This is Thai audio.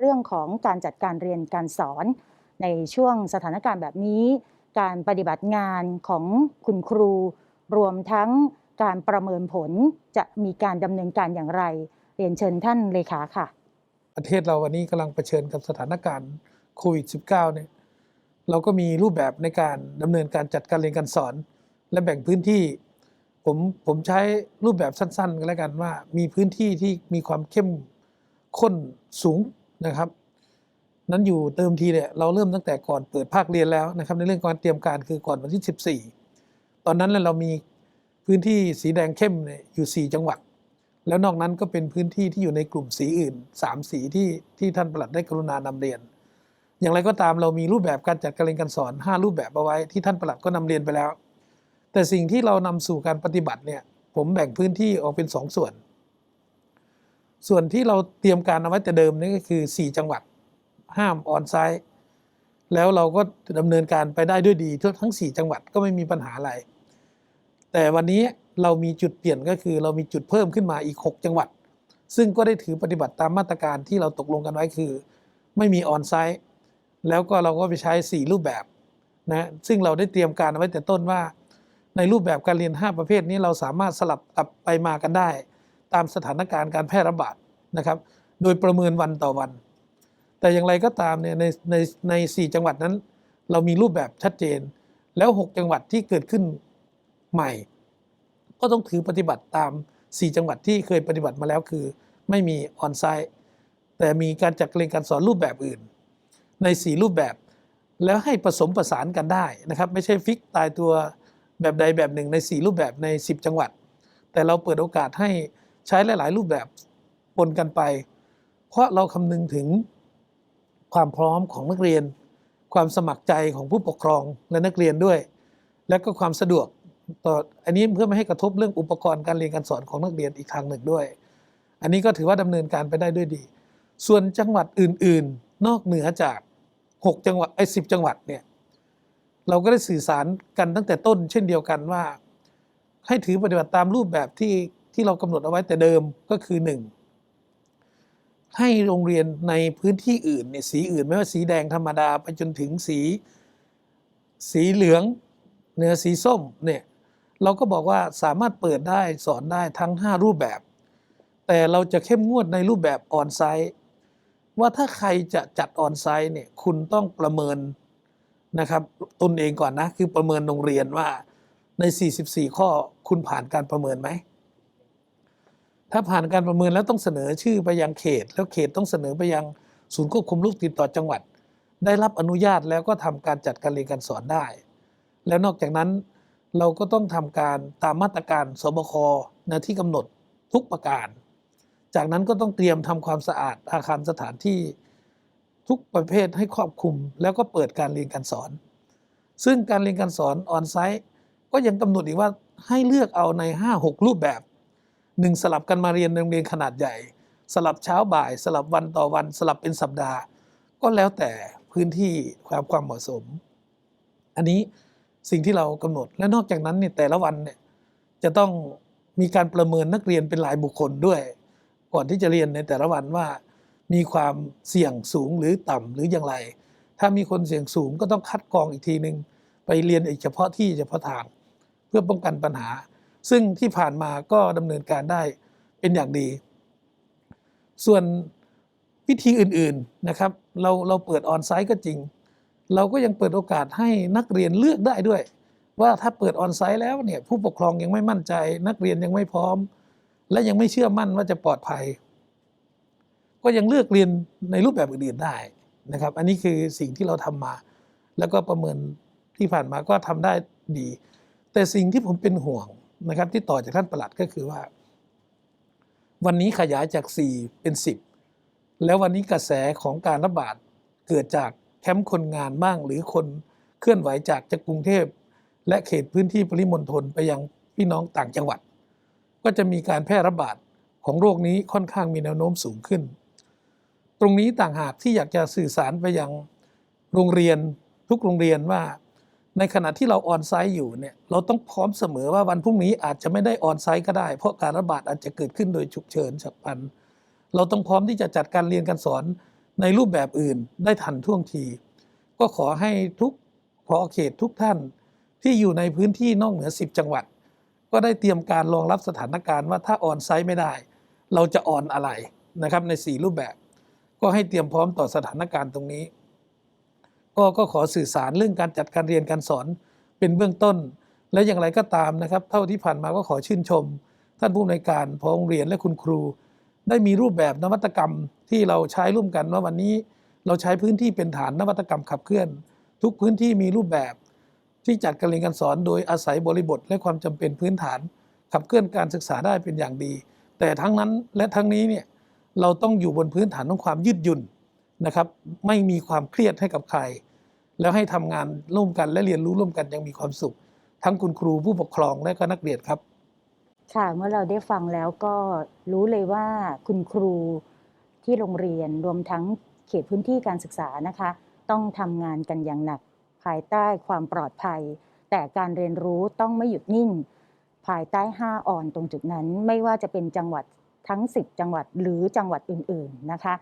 เรื่องของการจัดการเรียนการสอน ในช่วงสถานการณ์แบบนี้ การปฏิบัติงานของคุณครู รวมทั้งการประเมินผลจะมีการดำเนินการอย่างไร เรียนเชิญท่านเลขาค่ะ ประเทศเราวันนี้กำลังเผชิญกับสถานการณ์โควิด -19 เนี่ยเราก็มีรูปแบบในการดำเนินการจัดการเรียนการสอน และแบ่งพื้นที่ผมผมใช้รูปแบบสั้นๆกันแล้วกันว่า มีพื้นที่ที่มีความเข้มข้นสูง นะครับ นั้นอยู่เติมทีเนี่ยเราเริ่มตั้งแต่ก่อนเปิดภาคเรียนแล้วนะครับ ในเรื่องการเตรียมการคือก่อนวันที่ 14 ตอนนั้นเรามีพื้นที่สีแดงเข้มเนี่ยอยู่ 4 จังหวัด แล้วนอกนั้นก็เป็นพื้นที่ที่อยู่ในกลุ่มสีอื่น 3 สีที่ที่ท่านปลัดได้กรุณานำเรียน อย่างไรก็ตามเรามีรูปแบบการจัดการเรียนการสอน 5 รูปแบบเอาไว้ที่ท่านปลัดก็นำเรียนไปแล้ว แต่สิ่งที่เรานำสู่การปฏิบัติเนี่ยผมแบ่งพื้นที่ออกเป็น 2 ส่วน ส่วนที่เราเตรียมการเอาไว้แต่เดิมนี่ก็คือ 4 จังหวัดห้ามออนไซต์แล้วเราก็ดำเนินการไปได้ด้วยดีทั้ง 4 จังหวัดก็ไม่มีปัญหาอะไร แต่วันนี้เรามีจุดเปลี่ยนก็คือเรามีจุดเพิ่มขึ้นมาอีก 6 จังหวัด ซึ่งก็ได้ถือปฏิบัติตามมาตรการที่เราตกลงกันไว้คือ ไม่มีออนไซต์แล้วก็เราก็ไปใช้ 4 รูปแบบนะซึ่งเราได้เตรียมการเอาไว้แต่ต้นว่า ในรูปแบบการเรียน 5 ประเภทนี้เราสามารถสลับกลับไปมากันได้ ตามสถานการณ์การแพร่ระบาดนะครับ โดยประเมินวันต่อวัน แต่อย่างไรก็ตามเนี่ยในในในสี่จังหวัดนั้น เรามีรูปแบบชัดเจน แล้ว 6 จังหวัดที่เกิดขึ้นใหม่ ก็ต้องถือปฏิบัติตาม 4 จังหวัดที่เคยปฏิบัติมาแล้วคือ ไม่มีออนไซต์แต่มีการจัดเรียนการสอนรูปแบบอื่น ใน 4 รูปแบบแล้วให้ผสมประสานกันได้นะครับ ไม่ใช่ฟิกตายตัวแบบใดแบบหนึ่งใน 4 รูปแบบใน 10 จังหวัด แต่เราเปิดโอกาสให้ ใช้หลาย ๆ รูปแบบปนกันไป เพราะเราคำนึงถึงความพร้อมของนักเรียน ความสมัครใจของผู้ปกครองและนักเรียนด้วย และก็ความสะดวกต่ออันนี้เพื่อไม่ให้กระทบเรื่องอุปกรณ์การเรียนการสอนของนักเรียนอีกทางหนึ่งด้วย อันนี้ก็ถือว่าดำเนินการไปได้ด้วยดี ส่วนจังหวัดอื่น ๆ นอกเหนือจาก 6 จังหวัดไอ้สิจังหวัดเนี่ยเราก็ได้สื่อสารกันตั้งแต่ต้น เช่นเดียวกันว่า ให้ถือปฏิบัติตามรูปแบบที่ ที่เรากำหนดเอาไว้แต่เดิมก็คือหนึ่งให้โรงเรียนในพื้นที่อื่นเนี่ยสีอื่นไม่ว่าสีแดงธรรมดาไปจนถึงสีสีเหลืองเนื้อสีส้มเนี่ยเราก็บอกว่าสามารถเปิดได้สอนได้ทั้ง 5 รูปแบบ แต่เราจะเข้มงวดในรูปแบบออนไซต์ว่าถ้าใครจะจัดออนไซต์เนี่ยคุณต้องประเมินนะครับตนเองก่อนนะ คือประเมินโรงเรียนว่าใน 44 ข้อคุณผ่านการประเมินไหม ถ้าผ่านการประเมินแล้วต้องเสนอชื่อไปยังเขต แล้วเขตต้องเสนอไปยังศูนย์ควบคุมโรคติดต่อจังหวัด ได้รับอนุญาตแล้วก็ทำการจัดการเรียนการสอนได้ แล้วนอกจากนั้นเราก็ต้องทำการตามมาตรการสบคนะที่กำหนดทุกประการ จากนั้นก็ต้องเตรียมทำความสะอาดอาคารสถานที่ทุกประเภทให้ครอบคลุม แล้วก็เปิดการเรียนการสอน ซึ่งการเรียนการสอนออนไซต์ก็ยังกำหนดอีกว่าให้เลือกเอาใน 5-6 รูปแบบ หนึ่งสลับกันมาเรียนโรงเรียนขนาดใหญ่ สลับเช้าบ่าย สลับวันต่อวันสลับเป็นสัปดาห์ ก็แล้วแต่พื้นที่ความความเหมาะสม อันนี้สิ่งที่เรากำหนดและนอกจากนั้นเนี่ยแต่ละวันเนี่ยจะต้องมีการประเมินนักเรียนเป็นรายบุคคลด้วย ก่อนที่จะเรียนในแต่ละวันว่า มีความเสี่ยงสูงหรือต่ำหรืออย่างไร ถ้ามีคนเสี่ยงสูงก็ต้องคัดกรองอีกทีหนึ่งไปเรียนอีกเฉพาะที่เฉพาะทาง เพื่อป้องกันปัญหา ซึ่งที่ผ่านมาก็ดำเนินการได้เป็นอย่างดี ส่วนวิธีอื่นๆนะครับเราเราเปิดออนไซต์ก็จริง เราก็ยังเปิดโอกาสให้นักเรียนเลือกได้ด้วย ว่าถ้าเปิดออนไซต์แล้วเนี่ยผู้ปกครองยังไม่มั่นใจ นักเรียนยังไม่พร้อม และยังไม่เชื่อมั่นว่าจะปลอดภัย ก็ยังเลือกเรียนในรูปแบบอื่นๆได้นะครับ อันนี้คือสิ่งที่เราทำมา แล้วก็ประเมินที่ผ่านมาก็ทำได้ดี แต่สิ่งที่ผมเป็นห่วง นะครับ ที่ต่อจากท่านประหลัดก็คือว่า วันนี้ขยายจาก 4 เป็น 10 แล้ววันนี้กระแสของการระบาดเกิดจากแคมป์คนงานบ้างหรือคนเคลื่อนไหวจากจากกรุงเทพ และเขตพื้นที่ปริมณฑลไปยังพี่น้องต่างจังหวัด ก็จะมีการแพร่ระบาดของโรคนี้ค่อนข้างมีแนวโน้มสูงขึ้น ตรงนี้ต่างหากที่อยากจะสื่อสารไปยังโรงเรียนทุกโรงเรียนว่า ในขณะที่เราออนไซต์อยู่เนี่ยเราต้องพร้อมเสมอว่าวันพรุ่งนี้อาจจะไม่ได้ออนไซต์ก็ได้ เพราะการระบาดอาจจะเกิดขึ้นโดยฉุกเฉินฉับพลัน เราต้องพร้อมที่จะจัดการเรียนการสอนในรูปแบบอื่นได้ทันท่วงที ก็ขอให้ทุกพอเขตทุกท่านที่อยู่ในพื้นที่นอกเหนือ 10 จังหวัด ก็ได้เตรียมการรองรับสถานการณ์ว่าถ้าออนไซต์ไม่ได้ เราจะออนอะไรนะครับใน 4 รูปแบบ ก็ให้เตรียมพร้อมต่อสถานการณ์ตรงนี้ ก็ก็ขอสื่อสารเรื่องการจัดการเรียนการสอนเป็นเบื้องต้น และอย่างไรก็ตามนะครับ เท่าที่ผ่านมาก็ขอชื่นชม ท่านผู้อำนวยการพองเรียนและคุณครู ได้มีรูปแบบนวัตกรรมที่เราใช้ร่วมกันว่าวันนี้เราใช้พื้นที่เป็นฐานนวัตกรรมขับเคลื่อน ทุกพื้นที่มีรูปแบบที่จัดการเรียนการสอนโดยอาศัยบริบทและความจำเป็นพื้นฐาน ขับเคลื่อนการศึกษาได้เป็นอย่างดี แต่ทั้งนั้นและทั้งนี้เนี่ยเราต้องอยู่บนพื้นฐานของความยืดหยุ่นนะครับ ไม่มีความเครียดให้กับใคร แล้วให้ทำงานร่วมกันและเรียนรู้ร่วมกันยังมีความสุข ทั้งคุณครูผู้ปกครองและก็นักเรียนครับ ค่ะเมื่อเราได้ฟังแล้วก็รู้เลยว่าคุณครูที่โรงเรียนรวมทั้งเขตพื้นที่การศึกษานะคะ ต้องทำงานกันอย่างหนัก ภายใต้ความปลอดภัย แต่การเรียนรู้ต้องไม่หยุดนิ่ง ภายใต้ 5อ่อนตรงจุดนั้น ไม่ว่าจะเป็นจังหวัดทั้ง 10 จังหวัดหรือจังหวัดอื่น ๆนะคะ